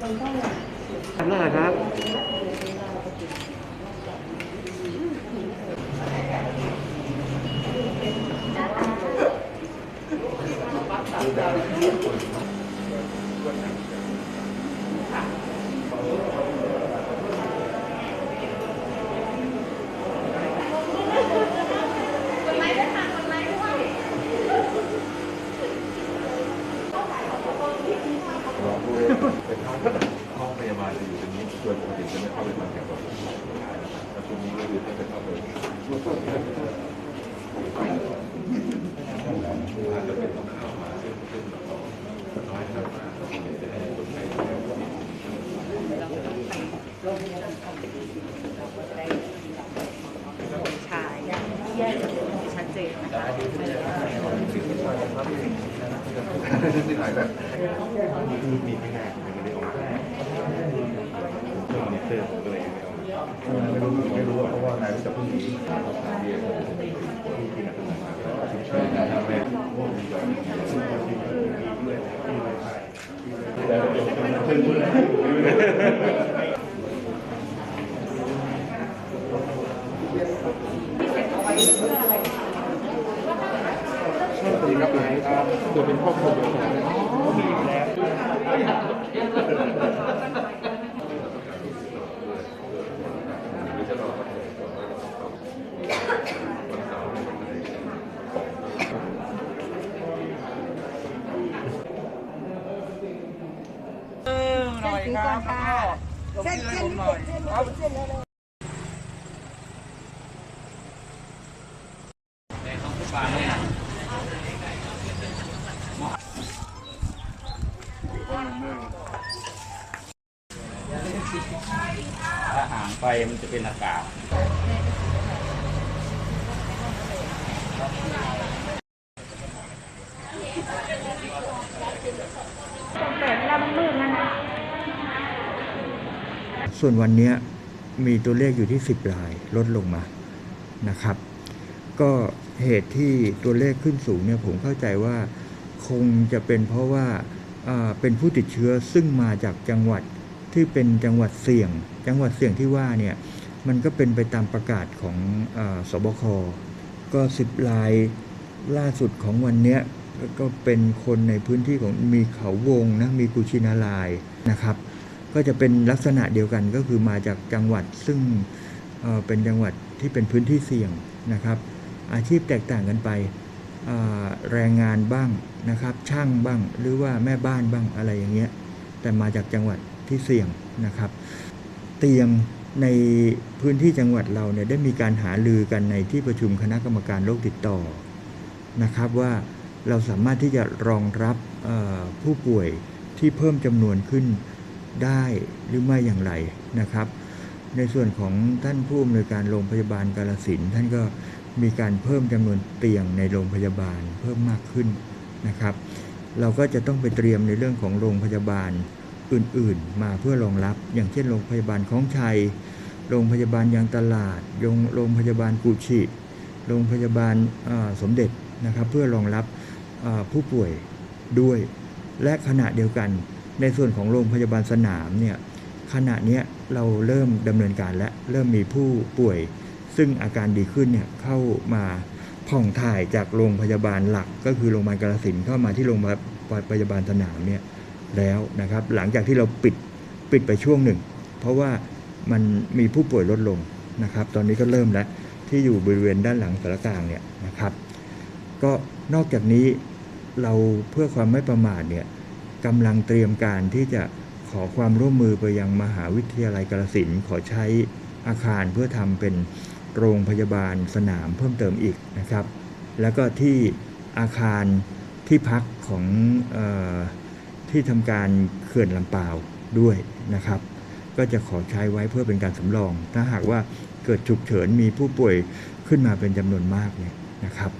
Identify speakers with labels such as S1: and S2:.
S1: ทำได้ครับ
S2: ห้องพยาบาลจะอยู่ตรงนี้โดยปกติจะไม่เข้าไปทำแผลก่อนแต่ตรงนี้ก็คือถ้าจะเข้าไปอาจจะเป็นต้องเข้ามาเส้ นเส้นต่อน้อยครับจะให้คนไข้
S3: ชายแยกชัดเจนนะคะ
S2: ที่ไหนแบบมีไม่ได้ ช่วยกั
S4: น
S2: ทำให้
S4: ใช่ปฏิกับไหนครับเกิดเป็นครอบครัวเดียวกันก็มีอยู่แล้ว
S3: หน่อยครับเส้นเส้นหน่อย
S5: ถ้าห่างไปมันจะเป็นอากาศ
S1: ส่วนวันนี้มีตัวเลขอยู่ที่ 10รายลดลงมานะครับ ก็เหตุที่ตัวเลขขึ้นสูงเนี่ยผมเข้าใจว่าคงจะเป็นเพราะว่าเป็นผู้ติดเชื้อซึ่งมาจากจังหวัดที่เป็นจังหวัดเสี่ยง จังหวัดเสี่ยงที่ว่าเนี่ยมันก็เป็นไปตามประกาศของอสบคก็ 10รายล่าสุดของวันนี้ เนี้ยก็เป็นคนในพื้นที่ของมีเขาวงนะมีกุชินารายนะครับ ก็จะเป็นลักษณะเดียวกันก็คือมาจากจังหวัดซึ่งเเป็นจังหวัดที่เป็นพื้นที่เสี่ยงนะครับ อาชีพแตกต่างกันไปแรงงานบ้างนะครับ ช่างบ้างหรือว่าแม่บ้านบ้างอะไรอย่างเงี้ยแต่มาจากจังหวัดที่เสี่ยงนะครับ เตียงในพื้นที่จังหวัดเราเนี่ยได้มีการหาลือกันในที่ประชุมคณะกรรมการโรคติดต่อนะครับว่า เราสามารถที่จะรองรับผู้ป่วยที่เพิ่มจำนวนขึ้นได้หรือไม่อย่างไรนะครับ ในส่วนของท่านผู้อำนวยการโรงพยาบาลกาลสินท่านก็มีการเพิ่มจำนวนเตียงในโรงพยาบาลเพิ่มมากขึ้นนะครับ เราก็จะต้องไปเตรียมในเรื่องของโรงพยาบาลอื่นๆ มาเพื่อรองรับ อย่างเช่นโรงพยาบาลคลองชัย โรงพยาบาลยางตลาดโรงพยาบาลกุชิ โรงพยาบาลสมเด็จนะครับ เพื่อรองรับ ผู้ป่วยด้วย และขณะเดียวกัน ในส่วนของโรงพยาบาลสนามเนี่ยขณะนี้เราเริ่มดำเนินการและเริ่มมีผู้ป่วย ซึ่งอาการดีขึ้นเนี่ยเข้ามาผ่องถ่ายจากโรงพยาบาลหลัก ก็คือโรงพยาบาลกาฬสินเข้ามาที่โรงพยาบาลสนามเนี่ยแล้วนะครับ หลังจากที่เราปิดปิดไปช่วงหนึ่ง เพราะว่ามันมีผู้ป่วยลดลงนะครับ ตอนนี้ก็เริ่มแล้วที่อยู่บริเวณด้านหลังสารกลางเนี่ยนะครับ ก็ นอกจากนี้เราเพื่อความไม่ประมาทเนี่ยกำลังเตรียมการที่จะขอความร่วมมือไปยังมหาวิทยาลัยกาฬสินขอใช้อาคารเพื่อทำเป็นโรงพยาบาลสนามเพิ่มเติมอีกนะครับ แล้วก็ที่อาคารที่พักของออที่ทำการเขื่อนลำปาวด้วยนะครับ ก็จะขอใช้ไว้เพื่อเป็นการสำรอง ถ้าหากว่าเกิดฉุกเฉินมีผู้ป่วยขึ้นมาเป็นจำนวนมากเนี่ยนะครับ